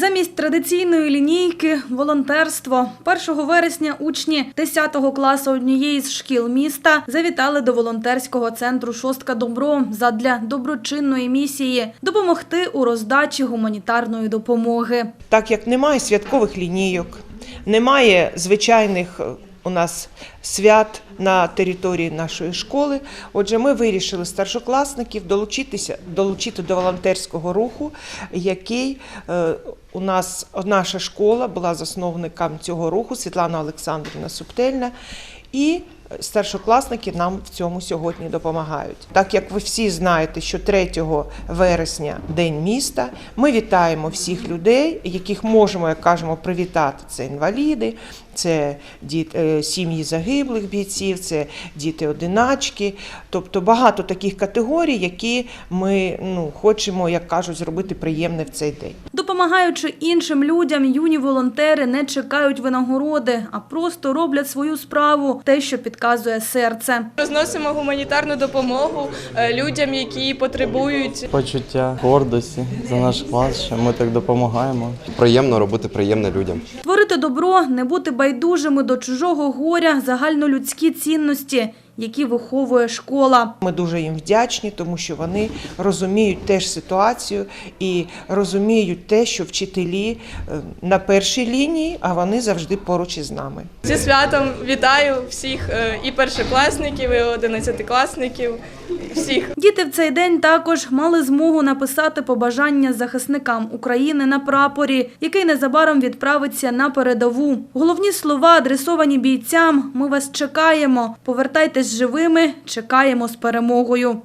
Замість традиційної лінійки волонтерство 1 вересня учні 10 класу однієї з шкіл міста завітали до волонтерського центру Шостка Добро задля доброчинної місії допомогти у роздачі гуманітарної допомоги. Так як немає святкових лінійок, немає звичайних у нас свят на території нашої школи. Отже, ми вирішили старшокласників долучитися долучити до волонтерського руху, який е, у нас наша школа була засновником цього руху Світлана Олександрівна Субтельна. І старшокласники нам в цьому сьогодні допомагають. Так як ви всі знаєте, що 3 вересня День міста, ми вітаємо всіх людей, яких можемо, як кажемо, привітати. Це інваліди, це е, сім'ї загиблих бійців, це діти-одиначки. Тобто багато таких категорій, які ми ну, хочемо, як кажуть, зробити приємне в цей день. Допомагаючи іншим людям, юні волонтери не чекають винагороди, а просто роблять свою справу, те, що підказує серце. Розносимо гуманітарну допомогу е, людям, які потребують. почуття гордості за наш клас, що ми так допомагаємо. Приємно робити приємне людям. Творити добро, не бути байдужими до чужого горя, загальнолюдські цінності, які виховує школа. Ми дуже їм вдячні, тому що вони розуміють теж ситуацію і розуміють те, що вчителі е, на першій лінії, а вони завжди поруч із нами. Зі святом вітаю всіх е, і першокласників, і одинадцятикласників, всіх. Діти в цей день також мали змогу написати побажання захисникам України на прапорі, який незабаром відправиться на передову. Головні слова адресовані бійцям: ми вас чекаємо. Повертайтесь живими, чекаємо з перемогою.